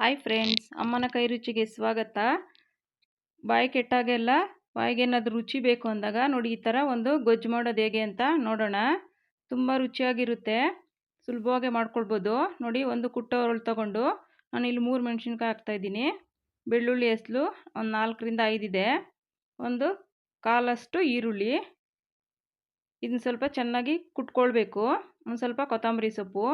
Hi friends ಅಮ್ಮನ ಕೈ ರುಚಿಗೆ ಸ್ವಾಗತ. ಬಾಯಿ ಕೆಟ್ಟಾಗೆಲ್ಲ ಬಾಯಿಗೇನಾದರೂ ರುಚಿ ಬೇಕು ಅಂದಾಗ ನೋಡಿ ಈ ಥರ ಒಂದು ಗೊಜ್ಜು ಮಾಡೋದು ಹೇಗೆ ಅಂತ ನೋಡೋಣ. ತುಂಬ ರುಚಿಯಾಗಿರುತ್ತೆ. ಸುಲಭವಾಗಿ ಮಾಡ್ಕೊಳ್ಬೋದು. ನೋಡಿ ಒಂದು ಕುಟ್ಟೋರಳು ತೊಗೊಂಡು ನಾನು ಇಲ್ಲಿ ಮೂರು ಮೆಣಸಿನ್ಕಾಯಿ ಹಾಕ್ತಾಯಿದ್ದೀನಿ ಬೆಳ್ಳುಳ್ಳಿ ಹೆಸಲು ಒಂದು ನಾಲ್ಕರಿಂದ ಐದಿದೆ ಒಂದು ಕಾಲಷ್ಟು ಈರುಳ್ಳಿ. ಇದನ್ನ ಸ್ವಲ್ಪ ಚೆನ್ನಾಗಿ ಕುಟ್ಕೊಳ್ಬೇಕು. ಒಂದು ಸ್ವಲ್ಪ ಕೊತ್ತಂಬರಿ ಸೊಪ್ಪು.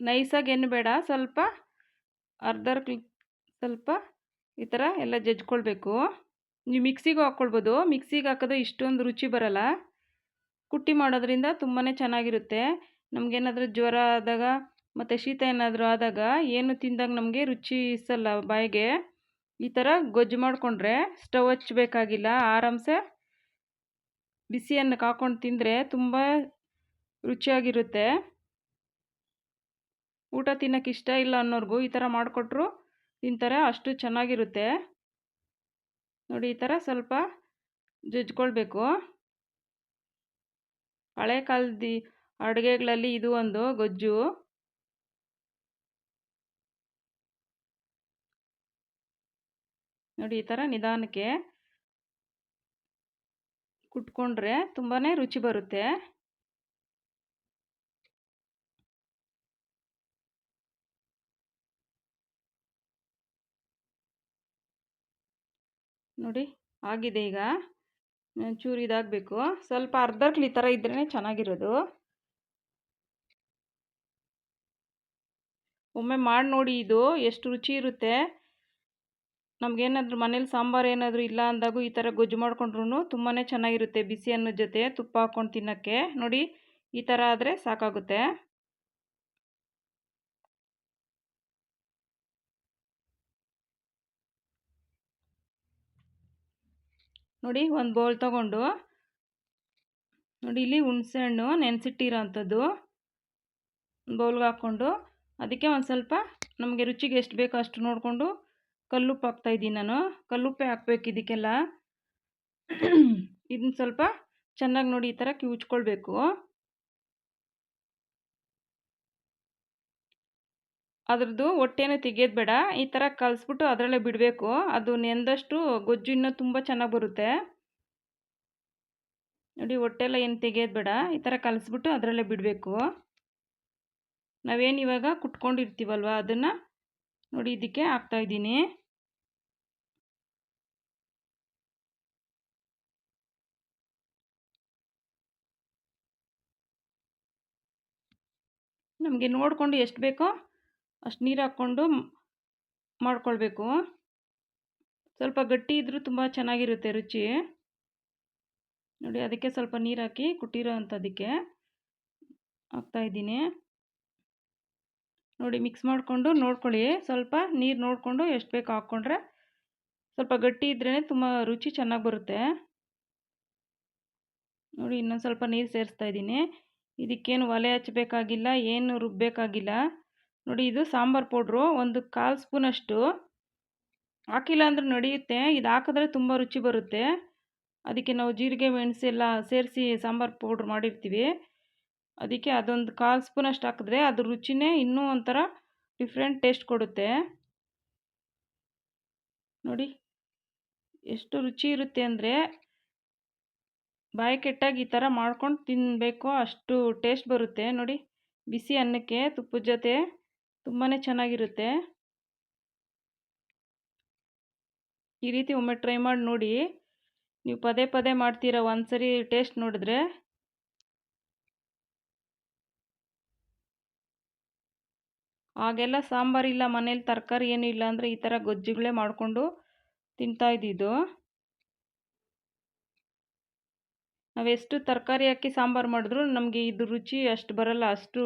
ನೈಸಾಗಿ ಏನು ಬೇಡ ಸ್ವಲ್ಪ ಅರ್ಧರ್ಕ್ ಸ್ವಲ್ಪ ಈ ಥರ ಎಲ್ಲ ಜಜ್ಕೊಳ್ಬೇಕು. ನೀವು ಮಿಕ್ಸಿಗೂ ಹಾಕ್ಕೊಳ್ಬೋದು. ಮಿಕ್ಸಿಗೆ ಹಾಕಿದ್ರೆ ಇಷ್ಟೊಂದು ರುಚಿ ಬರಲ್ಲ. ಕುಟ್ಟಿ ಮಾಡೋದ್ರಿಂದ ತುಂಬಾ ಚೆನ್ನಾಗಿರುತ್ತೆ. ನಮಗೇನಾದರೂ ಜ್ವರ ಆದಾಗ ಮತ್ತು ಶೀತ ಏನಾದರೂ ಆದಾಗ ಏನು ತಿಂದಾಗ ನಮಗೆ ರುಚಿ ಇಸಲ್ಲ ಬಾಯಿಗೆ. ಈ ಥರ ಗೊಜ್ಜು ಮಾಡಿಕೊಂಡ್ರೆ ಸ್ಟವ್ ಹಚ್ಚಬೇಕಾಗಿಲ್ಲ ಆರಾಮ್ಸೆ ಬಿಸಿಯನ್ನು ಕಾಕೊಂಡು ತಿಂದರೆ ತುಂಬ ರುಚಿಯಾಗಿರುತ್ತೆ. ಊಟ ತಿನ್ನೋಕೆ ಇಷ್ಟ ಇಲ್ಲ ಅನ್ನೋರ್ಗೂ ಈ ಥರ ಮಾಡಿಕೊಟ್ರು ತಿಂತಾರೆ, ಅಷ್ಟು ಚೆನ್ನಾಗಿರುತ್ತೆ. ನೋಡಿ, ಈ ಥರ ಸ್ವಲ್ಪ ಜಜ್ಕೊಳ್ಬೇಕು. ಹಳೆ ಕಾಲದ ಅಡುಗೆಗಳಲ್ಲಿ ಇದು ಒಂದು ಗೊಜ್ಜು. ನೋಡಿ, ಈ ಥರ ನಿಧಾನಕ್ಕೆ ಕುಟ್ಕೊಂಡ್ರೆ ತುಂಬಾ ರುಚಿ ಬರುತ್ತೆ. ನೋಡಿ, ಆಗಿದೆ ಈಗ. ಚೂರು ಇದಾಗಬೇಕು. ಸ್ವಲ್ಪ ಅರ್ಧಕ್ಲಿ ಈ ಥರ ಇದ್ರೇ ಚೆನ್ನಾಗಿರೋದು. ಒಮ್ಮೆ ಮಾಡಿ ನೋಡಿ ಇದು, ಎಷ್ಟು ರುಚಿ ಇರುತ್ತೆ. ನಮಗೇನಾದ್ರೂ ಮನೇಲಿ ಸಾಂಬಾರು ಏನಾದರೂ ಇಲ್ಲ ಅಂದಾಗೂ ಈ ಥರ ಗೊಜ್ಜು ಮಾಡ್ಕೊಂಡ್ರೂ ತುಂಬಾ ಚೆನ್ನಾಗಿರುತ್ತೆ ಬಿಸಿ ಅನ್ನೋ ಜೊತೆ ತುಪ್ಪ ಹಾಕ್ಕೊಂಡು ತಿನ್ನೋಕ್ಕೆ. ನೋಡಿ, ಈ ಥರ ಆದರೆ ಸಾಕಾಗುತ್ತೆ. ನೋಡಿ ಒಂದು ಬೌಲ್ ತಗೊಂಡು. ನೋಡಿ ಇಲ್ಲಿ ಹುಣಸೆಹಣ್ಣು ನೆನೆಸಿಟ್ಟಿರೋ ಅಂಥದ್ದು ಬೌಲ್ಗೆ ಹಾಕ್ಕೊಂಡು ಅದಕ್ಕೆ ಒಂದು ಸ್ವಲ್ಪ ನಮಗೆ ರುಚಿಗೆ ಎಷ್ಟು ಬೇಕೋ ಅಷ್ಟು ನೋಡಿಕೊಂಡು ಕಲ್ಲುಪ್ಪು ಹಾಕ್ತಾಯಿದ್ದೀನಿ ನಾನು. ಕಲ್ಲುಪ್ಪೆ ಹಾಕ್ಬೇಕು ಇದಕ್ಕೆಲ್ಲ. ಇದನ್ನ ಸ್ವಲ್ಪ ಚೆನ್ನಾಗಿ ನೋಡಿ ಈ ಥರ ಕಿವುಚ್ಕೊಳ್ಬೇಕು. ಅದ್ರದ್ದು ಹೊಟ್ಟೆನೂ ತೆಗಿಯೋದು ಬೇಡ. ಈ ಥರ ಕಲಸ್ಬಿಟ್ಟು ಅದರಲ್ಲೇ ಬಿಡಬೇಕು. ಅದು ನೆಂದಷ್ಟು ಗೊಜ್ಜು ಇನ್ನೂ ತುಂಬ ಚೆನ್ನಾಗಿ ಬರುತ್ತೆ. ನೋಡಿ, ಹೊಟ್ಟೆಲ್ಲ ಏನು ತೆಗಿಯೋದು ಬೇಡ. ಈ ಥರ ಕಲಿಸ್ಬಿಟ್ಟು ಅದರಲ್ಲೇ ಬಿಡಬೇಕು. ನಾವೇನು ಇವಾಗ ಕುಟ್ಕೊಂಡಿರ್ತೀವಲ್ವ ಅದನ್ನು? ನೋಡಿ, ಇದಕ್ಕೆ ಹಾಕ್ತಾಯಿದ್ದೀನಿ ನಮಗೆ ನೋಡಿಕೊಂಡು ಎಷ್ಟು ಬೇಕೋ ಅಷ್ಟು ನೀರು ಹಾಕ್ಕೊಂಡು ಮಾಡ್ಕೊಳ್ಬೇಕು. ಸ್ವಲ್ಪ ಗಟ್ಟಿ ಇದ್ದರೂ ತುಂಬ ಚೆನ್ನಾಗಿರುತ್ತೆ ರುಚಿ. ನೋಡಿ, ಅದಕ್ಕೆ ಸ್ವಲ್ಪ ನೀರು ಹಾಕಿ ಕುಟ್ಟಿರೋ ಅಂಥದ್ದಕ್ಕೆ ಹಾಕ್ತಾಯಿದ್ದೀನಿ ನೋಡಿ, ಮಿಕ್ಸ್ ಮಾಡಿಕೊಂಡು ನೋಡ್ಕೊಳ್ಳಿ. ಸ್ವಲ್ಪ ನೀರು ನೋಡಿಕೊಂಡು ಎಷ್ಟು ಬೇಕು ಹಾಕ್ಕೊಂಡ್ರೆ ಸ್ವಲ್ಪ ಗಟ್ಟಿ ಇದ್ರೇ ತುಂಬ ರುಚಿ ಚೆನ್ನಾಗಿ ಬರುತ್ತೆ. ನೋಡಿ, ಇನ್ನೊಂದು ಸ್ವಲ್ಪ ನೀರು ಸೇರಿಸ್ತಾ ಇದ್ದೀನಿ. ಇದಕ್ಕೇನು ಒಲೆ ಹಚ್ಚಬೇಕಾಗಿಲ್ಲ, ಏನು ರುಬ್ಬಬೇಕಾಗಿಲ್ಲ ನೋಡಿ ಇದು ಸಾಂಬಾರು ಪೌಡ್ರು, ಒಂದು ಕಾಲು ಸ್ಪೂನಷ್ಟು ಹಾಕಿಲ್ಲ ಅಂದ್ರೆ ನಡೆಯುತ್ತೆ, ಇದು ಹಾಕಿದ್ರೆ ತುಂಬ ರುಚಿ ಬರುತ್ತೆ. ಅದಕ್ಕೆ ನಾವು ಜೀರಿಗೆ, ಮೆಣಸು ಎಲ್ಲ ಸೇರಿಸಿ ಸಾಂಬಾರು ಪೌಡ್ರ್ ಮಾಡಿರ್ತೀವಿ. ಅದಕ್ಕೆ ಅದೊಂದು ಕಾಲು ಸ್ಪೂನಷ್ಟು ಹಾಕಿದ್ರೆ ಅದು ರುಚಿನೇ ಇನ್ನೂ ಒಂಥರ ಡಿಫ್ರೆಂಟ್ ಟೇಸ್ಟ್ ಕೊಡುತ್ತೆ. ನೋಡಿ, ಎಷ್ಟು ರುಚಿ ಇರುತ್ತೆ ಅಂದರೆ ಬಾಯಿ ಕೆಟ್ಟಾಗಿ ಈ ಥರ ಮಾಡ್ಕೊಂಡು ತಿನ್ನಬೇಕು ಅಷ್ಟು ಟೇಸ್ಟ್ ಬರುತ್ತೆ. ನೋಡಿ, ಬಿಸಿ ಅನ್ನಕ್ಕೆ ತುಪ್ಪದ ಜೊತೆ ತುಂಬಾ ಚೆನ್ನಾಗಿರುತ್ತೆ. ಈ ರೀತಿ ಒಮ್ಮೆ ಟ್ರೈ ಮಾಡಿ ನೋಡಿ. ನೀವು ಪದೇ ಪದೇ ಮಾಡ್ತೀರಾ ಒಂದ್ಸರಿ ಟೇಸ್ಟ್ ನೋಡಿದ್ರೆ? ಆಗೆಲ್ಲ ಸಾಂಬಾರಿಲ್ಲ ಮನೇಲಿ ತರಕಾರಿ ಏನು ಇಲ್ಲ ಅಂದರೆ ಈ ಥರ ಗೊಜ್ಜುಗಳೇ ಮಾಡಿಕೊಂಡು ತಿಂತಾ ಇದ್ದಿದ್ದು. ನಾವೆಷ್ಟು ತರಕಾರಿ ಹಾಕಿ ಸಾಂಬಾರು ಮಾಡಿದ್ರು ನಮಗೆ ಇದು ರುಚಿ ಅಷ್ಟು ಬರಲ್ಲ, ಅಷ್ಟು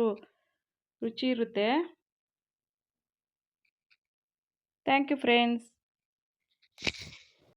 ರುಚಿ ಇರುತ್ತೆ. Thank you, friends.